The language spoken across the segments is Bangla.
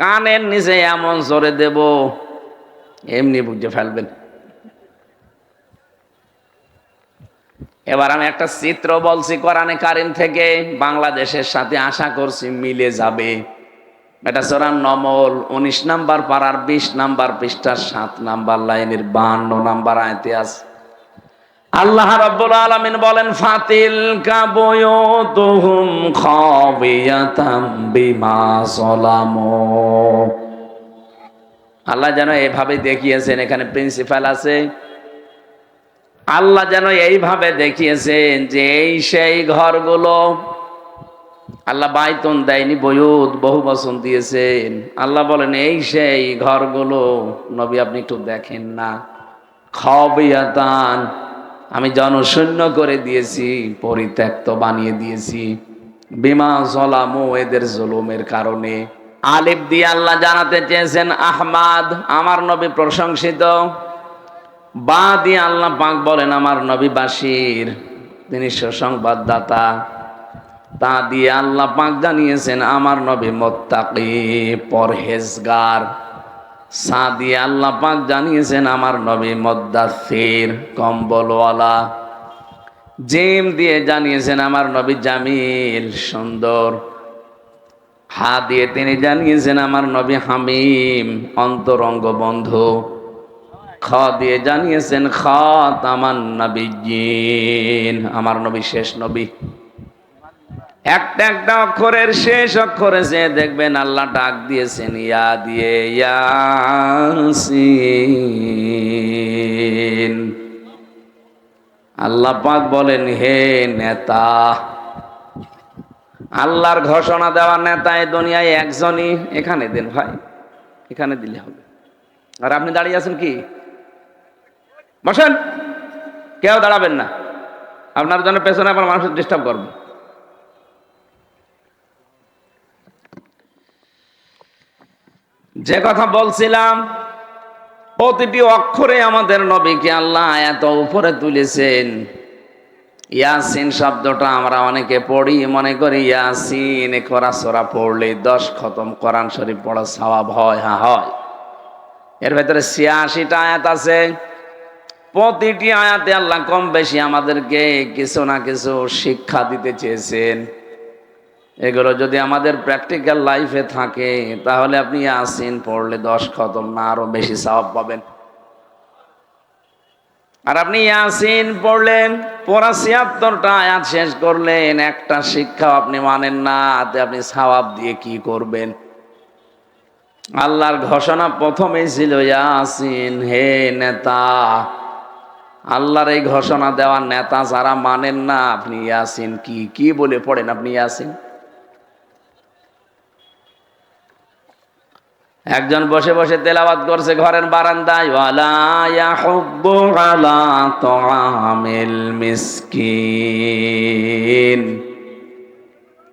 কানের নিচে এমন জোরে দেব, এমনি বুঝে ফেলবেন। এবার আমি একটা চিত্র বলছি কোরআনে কারিম থেকে, বাংলাদেশের সাথে আশা করছি মিলে যাবে। এটা সোরান নমল, উনিশ নাম্বার পাড়ার বিশ নাম্বার পৃষ্ঠার সাত নাম্বার লাইনের বাহান্ন নাম্বার আয়তে আছে। আল্লাহ রাব্বুল আলামিন বলেন ফাতিল কাবুয়ুতুহুম খাবিয়াতাম বিমা সালামু। আল্লাহ যেন এইভাবে দেখিয়েছেন, এখানে প্রিন্সিপাল আছে। আল্লাহ যেন এইভাবে দেখিয়েছেন যে এই সেই ঘরগুলো আল্লাহ বাইতন দেয়নি, বয়ুত বহু বচন দিয়েছেন। আল্লাহ বলেন, এই সেই ঘরগুলো নবী আপনি একটু দেখেন না। খবিয়াতান আমি জনশূন্য করে দিয়েছি, পরিত্যক্ত বানিয়ে দিয়েছি। বিমা জলামু, এদের জুলুমের কারণে। আলিফ দিয়ে আল্লাহ জানাতে চেয়েছেন, আহমাদ, আমার নবী প্রশংসিত। বা দিয়ে আল্লাহ পাক বলেন, আমার নবী বাসির তিনি সুসংবাদদাতা। তা দিয়ে আল্লাহ পাক জানিয়েছেন, আমার নবী মোত্তাকি, পরহেজগার। সা দিয়ে আল্লাহ পাক জানিয়েছেন, আমার নবী মদ্দাসির কম্বলওয়ালা। জিম দিয়ে জানিয়েছেন, আমার নবী জামিল, সুন্দর। হা দিয়ে তিনি জানিয়েছেন, আমার নবী হামিম, অন্তরঙ্গ বন্ধু। খ দিয়ে জানিয়েছেন খাত আমার নবী আমার নবী শেষ নবী। একটা একটা অক্ষরের শেষ অক্ষরে যে দেখবেন আল্লাহ ডাক দিয়েছেন, ইয়া দিয়ে আল্লাহ পাক বলেন, হে নেতা, আল্লাহর ঘোষণা দেওয়া নেতা এই দুনিয়ায় একজনই। এখানে দেন ভাই, এখানে দিলে হবে। আর আপনি দাঁড়িয়ে আছেন কি? বসেন। কেউ দাঁড়াবেন না। আপনার জন্য পেছনে আমার মানুষের ডিস্টার্ব করবে। যে কথা বলছিলাম, প্রতিটি অক্ষরে আমাদের নবীকে আল্লাহ এত উপরে তুলেছেন। ইয়াসিন শব্দটা আমরা অনেকে পড়ি, মনে করি ইয়াসিন করা সরা পড়লে দশ খতম কোরআন শরীফ পড়া স্বভাব হয় হ্যাঁ হয়। এর ভেতরে ছিয়াশিটা আয়াত আছে। প্রতিটি আয়াতে আল্লাহ কম বেশি আমাদেরকে কিছু না কিছু শিক্ষা দিতে চেয়েছেন। এগুলো যদি আমাদের প্র্যাকটিক্যাল লাইফে থাকে, তাহলে আপনি আসিন পড়লে দশ খতম না, আরও বেশি সাহাব পাবেন। আর আপনি ইয়াসিন পড়লেন, পড়া ছিয়াত্তরটা আয়াত শেষ করলেন, একটা শিক্ষা আপনি মানেন না আপনি সাওয়াব দিয়ে কি করবেন? আল্লাহর ঘোষণা প্রথমেই ছিল, ইয়াসিন, হে নেতা, আল্লাহর এই ঘোষণা দেওয়ার নেতা যারা মানেন না, আপনি ইয়াসিন কি কি বলে পড়েন আপনি ইয়াসিন? একজন বসে বসে তেলাবাদ করছে ঘরের বারান্দায় মিসকিন।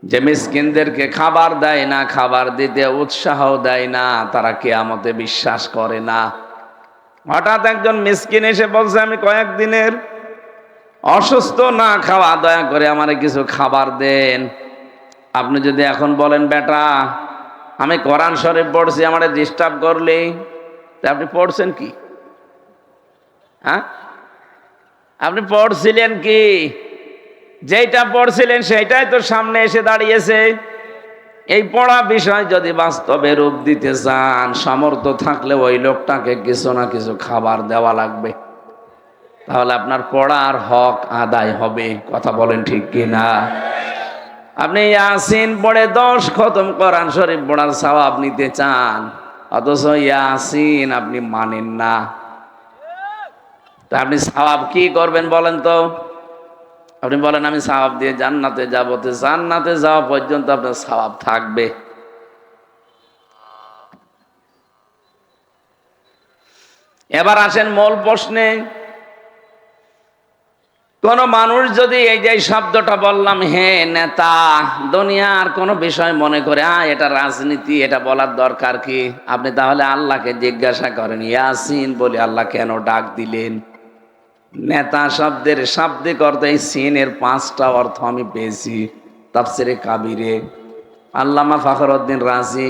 যে মিসকিনদেরকে খাবার দেয় না, খাবার দিতে উৎসাহ দেয় না, তারা কেয়ামতে বিশ্বাস করে না। হঠাৎ একজন মিসকিন এসে বলছে, আমি কয়েকদিনের অসুস্থ, না খাওয়া, দয়া করে আমার কিছু খাবার দেন। আপনি যদি এখন বলেন, বেটা আমি কোরআন শরীফ পড়ছি, আমার ডিস্টার্ব করলে। তা আপনি পড়ছেন কি? হ্যাঁ? আপনি পড়ছিলেন কি? যেইটা পড়ছিলেন, সেইটাই তো সামনে এসে দাঁড়িয়েছে। এই পড়া বিষয় যদি বাস্তবে রূপ দিতে চান, সামর্থ্য থাকলে ওই লোকটাকে কিছু না কিছু খাবার দেওয়া লাগবে। তাহলে আপনার পড়ার হক আদায় হবে, কথা বলেন ঠিক কিনা? আপনি ইয়াসিন পড়ে দশ খতম করান শরীফ পড়ার সওয়াব নিতে চান, অথচ ইয়াসিন আপনি মানেন না। তা আপনি সওয়াব কি করবেন বলেন তো? আপনি বলেন, আমি সওয়াব দিয়ে জান্নাতে যাব, তো জান্নাতে যাওয়া পর্যন্ত আপনার সওয়াব থাকবে। এবার আসেন মূল প্রশ্নে। কোন মানুষ যদি এই যে শব্দটা বললাম, হে নেতা, দুনিয়ার কোন বিষয় মনে করে আ এটা রাজনীতি, এটা বলার দরকার কি? আপনি তাহলে আল্লাহকে জিজ্ঞাসা করেন, ইয়াসিন, বলে আল্লাহ কেন ডাক দিলেন? নেতা শব্দের শাব্দিক অর্থ এই সিনের পাঁচটা অর্থ আমি পেয়েছি। তাফসিরে কাবিরে আল্লামা ফখরউদ্দিন রাজি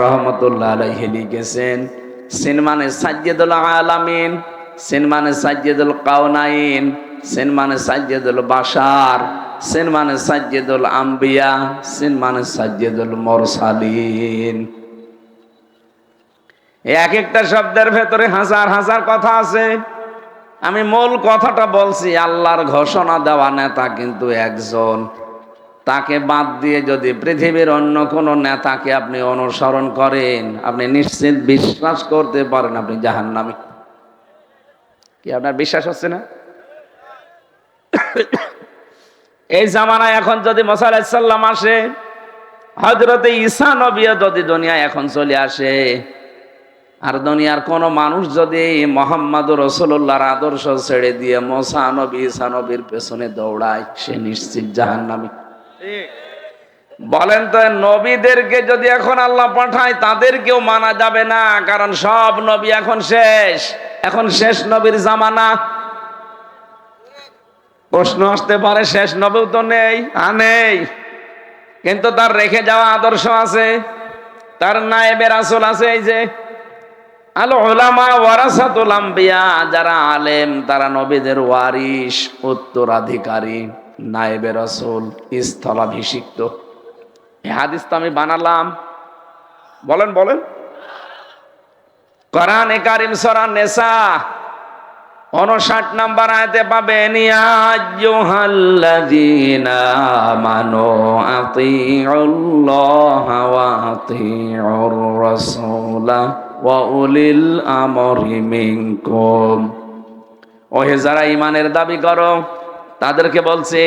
রহমতুল্লাহ আলাইহি লিখেছেন, সিন মানে সাজ্জেদুল আলামিন সিন মানে সাজ্জেদুল কাউনাইন সিন মানে সাজ্জেদুল বাশার সিন মানে সাজ্জেদুল আম্বিয়া সিন মানে সাজ্জেদুল মরসালিন। এক একটা শব্দের ভেতরে হাজার হাজার কথা আছে। আমি মূল কথাটা বলছি, আল্লাহর ঘোষণা দেওয়া নেতা কিন্তু একজন। তাকে বাদ দিয়ে যদি পৃথিবীর অন্য কোনো নেতাকে আপনি অনুসরণ করেন, আপনি নিশ্চিত বিশ্বাস করতে পারেন আপনি জাহান্নামী। কি আপনার বিশ্বাস হচ্ছে না? এই জামানায় এখন যদি মোসাল্লাম আসে হজরতে ঈসা নবীও যদি দুনিয়া এখন চলে আসে, আর দুনিয়ার কোন মানুষ যদি মোহাম্মদ রসুল্লাহর আদর্শ ছেড়ে দিয়ে মোসা নবী, ঈসা নবীর পেছনে দৌড়ায়, সে নিশ্চিত জাহান্নামী। বলেন তো, নবীদেরকে যদি এখন আল্লাহ পাঠায়, তাদেরকেও মানা যাবে না, কারণ সব নবী এখন শেষ। এখন শেষ নবীর জামানা। প্রশ্ন আসতে পারে, শেষ নবীও তো নেই আ নেই। কিন্তু তার রেখে যাওয়া আদর্শ আছে, তার নায়েবের আসল আছে এই যে, আলো ওলামা যারা আলেম, তারা নবীদের ওয়ারিস উত্তরাধিকারী নায়েবে রসুল স্থলাভিষিক্ত। হাদিস তো আমি বানালাম। বলেন বলেন। কোরআন কারিম সরা নেশা উনষাট নাম্বার আয়তে পাবেন ইয়াজ্জুহাল্লাযীনা আমানু আতিউল্লাহ ওয়া আতিউর রাসূলা ওয়া উলিল আমরি মিনকুম। ওহে যারা ইমানের দাবি করো, তাদেরকে বলছি,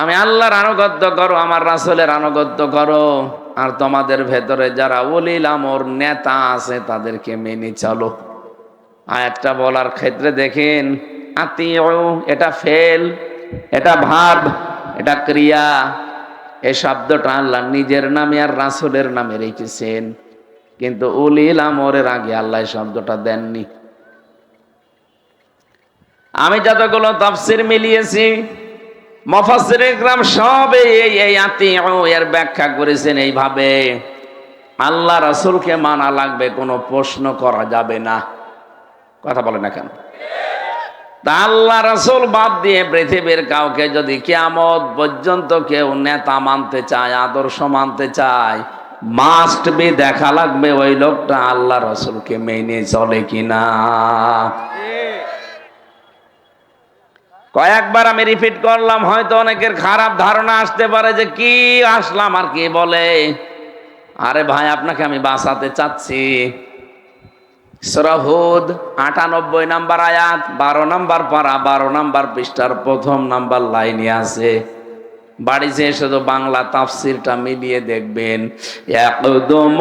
আমি আল্লাহর আনুগত্য করো, আমার রাসূলের আনুগত্য করো। আর তোমাদের ভেতরে যারা উলিল আমর নেতা আছে, তাদেরকে মেনে চলো। আয়াতটা বলার ক্ষেত্রে দেখেন আত্মীয় এটা ফেল, এটা ভাব, এটা ক্রিয়া। এই শব্দটা আল্লাহ নিজের নামে আর রাসুলের নামে রেখেছেন। কিন্তু উলিল আমরের আগে আল্লাহ শব্দটা দেননি। আমি যতগুলো তাফসির মিলিয়েছি সব এই এর ব্যাখ্যা করেছেন এইভাবে। আল্লাহ রাসুলকে মানা লাগবে, কোনো প্রশ্ন করা যাবে না। কথা বলে না কেন? তা আল্লাহ রসুল বাদ দিয়ে পৃথিবীর কাউকে যদি কেয়ামত পর্যন্ত কেউ নেতা মানতে চায়, আদর্শ মানতে চায় মাস্ট বি দেখা লাগবে ওই লোকটা আল্লাহ রসুলকে মেনে চলে কিনা। কয়েকবার আমি রিপিট করলাম, হয়তো অনেকের খারাপ ধারণা আসতে পারে যে কি আসলাম আর কি বলে। আরে ভাই, আপনাকে আমি বাঁচাতে চাচ্ছি। সরহুদ আটানব্বই নাম্বার আয়াত, বারো নাম্বার পারা, বারো নাম্বার পৃষ্ঠার প্রথম নাম্বার লাইনে আছে। বাড়ি যেয়ে শুধু বাংলা তাফসিরটা মিলিয়ে দেখবেন। একদম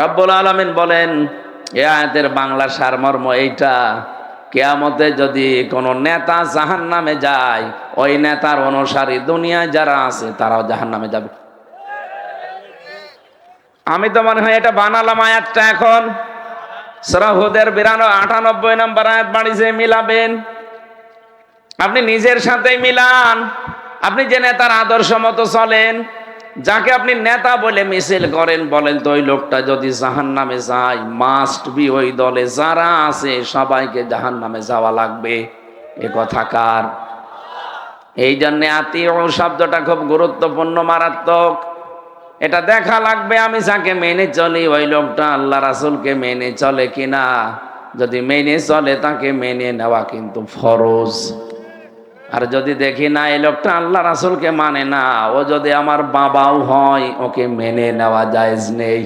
রব্বুল আলামিন বলেন, এ আয়াতের বাংলা সারমর্ম এইটা। কেয়ামতে যদি কোনো নেতা জাহান নামে যায়, ওই নেতার অনুসারী দুনিয়ায় যারা আছে, তারাও জাহান নামে যাবে। আমি তো মনে হয় এটা বানালাম আয়াতটা এখন। সরাহুদের বিরানো আটানব্বই নম্বর আয়াত বাড়িতে মিলাবেন। আপনি নিজের সাথেই মিলান। আপনি যে নেতার আদর্শ মতো চলেন। যাকে আপনি নেতা বলে মিছিল করেন, বলেন তো ওই লোকটা যদি জাহান নামে যায় মাস্ট বি ওই দলে যারা আছে, সবাইকে জাহান নামে যাওয়া লাগবে। এ কথা কার? এই জন্যে আত্মীয় শব্দটা খুব গুরুত্বপূর্ণ, মারাত্মক। এটা দেখা লাগবে আমি যাকে মেনে চলি, ওই লোকটা আল্লাহ রাসুলকে মেনে চলে কিনা। যদি মেনে চলে, তাকে মেনে নেওয়া কিন্তু ফরজ। আর যদি দেখি না, এই লোকটা আল্লাহ রাসুলকে মানে না, ও যদি আমার বাবাও হয়, ওকে মেনে নেওয়া জায়েজ নেই।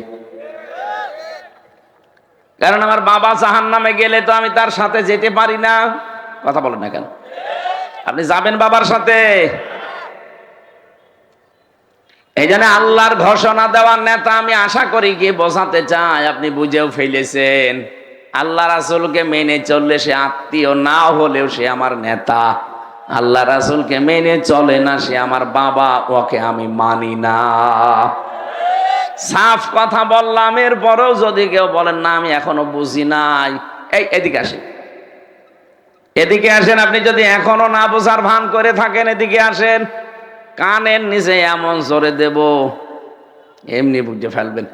কারণ আমার বাবা জাহান নামে গেলে তো আমি তার সাথে যেতে পারি না। কথা বলেন না কেন? আপনি যাবেন বাবার সাথে। এই জন্য আল্লাহর ঘোষণা দেওয়ার নেতা আমি আশা করি কি বোঝাতে চাই, আপনি বুঝেও ফেলেছেন। আল্লাহ রাসুলকে মেনে চললে সে আত্মীয় না হলেও সে আমার নেতা। আল্লাহ রাসুলকে মেনে চলে না, সে আমার বাবা, ওকে আমি মানি না। সাফ কথা বললাম, এরপরেও যদি কেউ বলেন, না, আমি এখনও বুঝি নাই। এই, এদিকে আসেন। এদিকে আসেন, আপনি যদি এখনও না বোঝার ভান করে থাকেন, এদিকে আসেন। কানের নিচে এমন জোরে দেব, এমনি বুঝে ফেলবেন।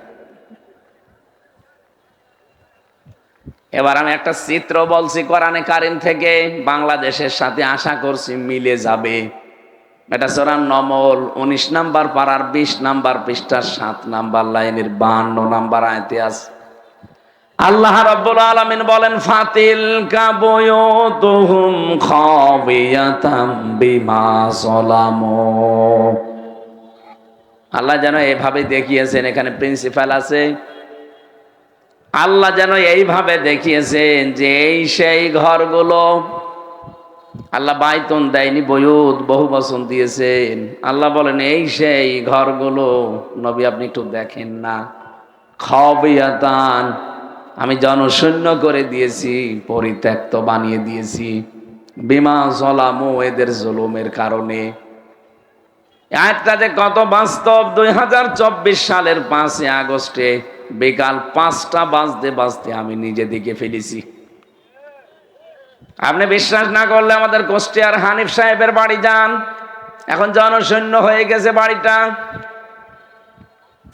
এবার আমি একটা চিত্র বলছি কোরআনে কারিম থেকে, বাংলাদেশের সাথে আশা করছি মিলে যাবে। এটা সোরান নমল, উনিশ নাম্বার পাড়ার, বিশ নাম্বার পৃষ্ঠার, সাত নাম্বার লাইনের, বান্ন নাম্বার আয়তে আছে। আল্লাহ রাব্বুল আলামিন বলেন, ফাতিল কাবুয়ুতুহুম খাবিয়াতাম বিমা যালামু। আল্লাহ যেন এইভাবে দেখিয়েছেন, এখানে প্রিন্সিপাল আছে। আল্লাহ যেন এইভাবে দেখিয়েছেন যে এই সেই ঘরগুলো আল্লাহ বাইতন দেয়নি বয়ুত বহু বচন দিয়েছেন। আল্লাহ বলেন, এই সেই ঘরগুলো, নবী আপনি একটু দেখেন না। খবিয়াতান, আমি জনশূন্য করে দিয়েছি, পরিত্যক্ত বানিয়ে দিয়েছি। বিমা জলামো, এদের জুলুমের কারণে। আয়াতটা যে কত বাস্তব, দুই হাজার চব্বিশ সালের পাঁচই আগস্টে বিকাল পাঁচটা বাজতে বাজতে আমি নিজে দিকে ফেলেছি। আপনি বিশ্বাস না করলে আমাদের কোষ্টিয়ার হানিফ সাহেবের বাড়ি যান। এখন জনশূন্য হয়ে গেছে বাড়িটা।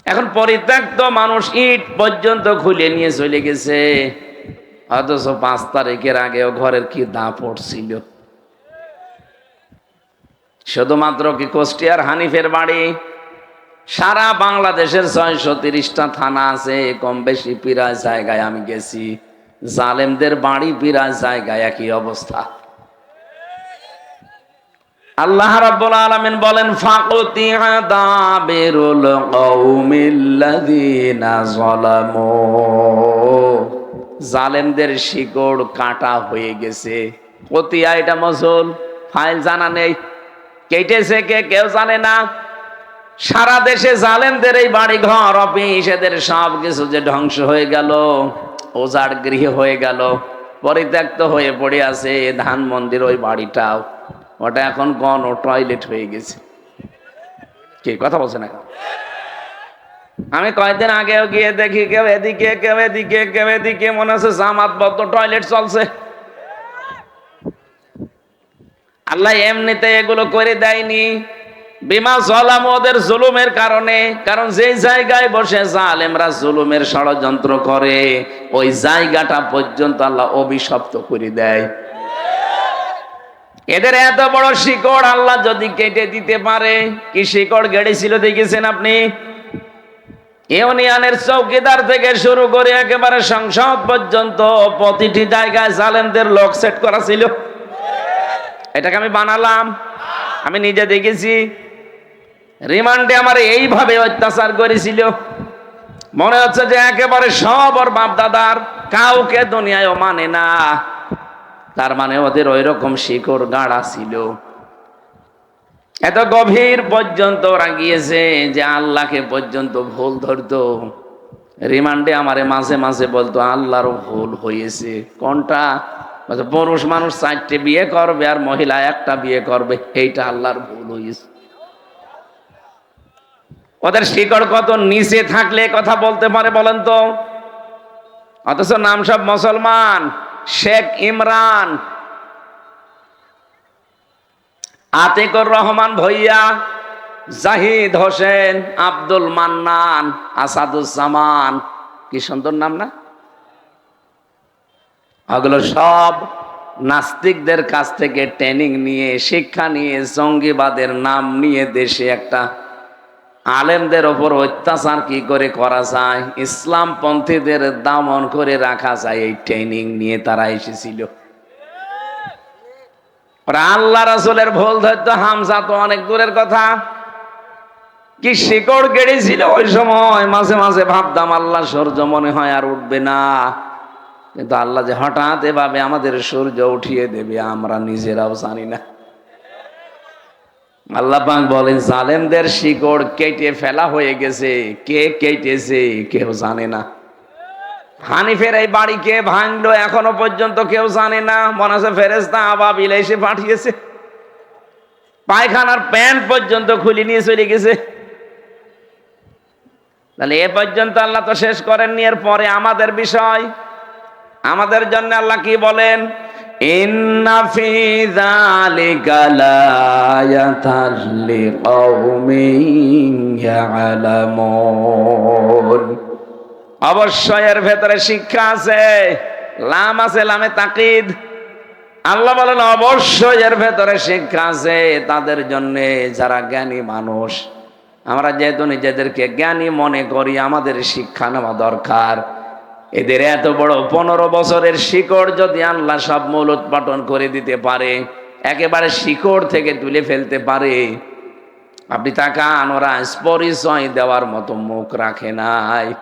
এখন পরিত্যক্ত মানুষ ইট পর্যন্ত খুলে নিয়ে চলে গেছে। অথচ পাঁচ তারিখের আগেও ঘরের কি দা পড়ছিল শুধুমাত্র কি কোষ্টিয়ার হানিফের বাড়ি? সারা বাংলাদেশের ছয়শো তিরিশটা থানা আছে, কম বেশি প্রায় জায়গায় আমি গেছি। জালেমদের বাড়ি প্রায় জায়গায় একই অবস্থা। আল্লাহ রাব্বুল আলামিন বলেন ফাকুতি আদাবিরুল কওমিল্লাযিনা যালামু। জালেমদের শিকড় কাটা হয়ে গেছে। কতিয়া এটা মজল? ফাইল জানা নেই। কেটেছে কে? কেউ জানে না। সারা দেশে জালেমদের এই বাড়ি ঘর অফিস এদের সব কিছু যে ধ্বংস হয়ে গেল, ওজার গৃহ হয়ে গেল, পরিত্যক্ত হয়ে পড়ে আছে ধান মন্দির ওই বাড়িটাও। ওটা এখন গণ ও টয়লেট হয়ে গেছে। কি কথা বলছে না আমি কয়েকদিন আগেও গিয়ে দেখি, কেউ এদিকে কেউ এদিকে কেউ এদিকে, মনে হচ্ছে জামাত বদ্ধ, টয়লেট চলছে। আল্লাহ এমনিতে এগুলো করে দেয়নি। বিমা জলাম ওদের জুলুমের কারণে। কারণ যে জায়গায় বসে জালেমরা জুলুমের ষড়যন্ত্র করে, ওই জায়গাটা পর্যন্ত আল্লাহ অভিশপ্ত করে দেয়। এদের এত বড় শিকড় আল্লাহ যদি কেটে দিতে পারে, কি শিকড় গেড়েছিল দেখেছেন আপনি? ইউনিয়নের চৌকিদার থেকে শুরু করে একেবারে সংসদ পর্যন্ত প্রতিটি জায়গায় জালেমদের লক সেট করা ছিল। এটাকে আমি বানালাম। আমি নিজে দেখেছি। রিমান্ডে আমার এইভাবে অত্যাচার করেছিল। মনে হচ্ছে যে একেবারে সব ওর বাপ দাদার কাউকে দুনিয়ায় মানে না। তার মানে ওদের ওই রকম শিকড় গাড়া ছিল। এত গভীর পর্যন্ত ওরা গিয়েছে যে আল্লাহকে পর্যন্ত ভুল ধরতো। রিমান্ডে আমারে মাঝে মাঝে বলতো আল্লাহর ভুল হয়েছে। কোনটা? পুরুষ মানুষ চারটে বিয়ে করবে আর মহিলা একটা বিয়ে করবে। এইটা আল্লাহর ভুল হয়েছে। ওদের শিকড় কত নিচে থাকলে কথা বলতে পারে বলেন তো? অথচ নাম সব মুসলমান। শেখ ইমরান। আতিকুর রহমান ভইয়া, জাহিদ হোসেন, আব্দুল মান্নান, আসাদুজ্জামান। কি সুন্দর নাম না? ওগুলো সব নাস্তিকদের কাছ থেকে ট্রেনিং নিয়ে, শিক্ষা নিয়ে, জঙ্গিবাদের নাম নিয়ে দেশে একটা আলেমদের ওপর অত্যাচার কি করে করা যায়? ইসলাম পন্থীদের দামন করে রাখা যায় এই ট্রেনিং নিয়ে তারা এসেছিল। আল্লাহ রাসুলের ভুল ধরতো হামসা তো অনেক দূরের কথা। কি শিকড় গেড়েছিল ওই সময়? মাঝে মাঝে ভাবতাম, আল্লাহ সূর্য মনে হয় আর উঠবে না। কিন্তু আল্লাহ যে হঠাৎ এভাবে আমাদের সূর্য উঠিয়ে দেবে, আমরা নিজেরাও জানি না। আল্লাহ পাক বলেন, জালেমদের শিকড় কেটে ফেলা হয়ে গেছে। কে কেটেছে কেউ জানে না। হানিফের এই বাড়ি কে ভাঙলো এখনও পর্যন্ত কেউ জানে না। মনে হচ্ছে ফেরেস্তা আবাবিল এসে পাঠিয়েছে। পায়খানার প্যান্ট পর্যন্ত খুলে নিয়ে চলে গেছে। তাহলে এ পর্যন্ত আল্লাহ তো শেষ করেননি। এর পরে আমাদের বিষয়। আমাদের জন্য আল্লাহ কি বলেন? ইয়ালামুন। অবশ্যই এর ভেতরে শিক্ষা আছে, লাম আছে, লামে তাকিদ। আল্লাহ বলেন, অবশ্যই এর ভেতরে শিক্ষা আছে, তাদের জন্য যারা জ্ঞানী মানুষ। আমরা যেহেতু নিজেদেরকে জ্ঞানী মনে করি, আমাদের শিক্ষা নেওয়া দরকার। এদের এত বড় পনেরো বছরের শিকড় যদি আল্লাহ সব মূল উৎপাটন করে দিতে পারে, একেবারে শিকড় থেকে তুলে ফেলতে পারে, আপনি তাকান, ওরা পরিচয় দেওয়ার মতো মুখ রাখে নাই।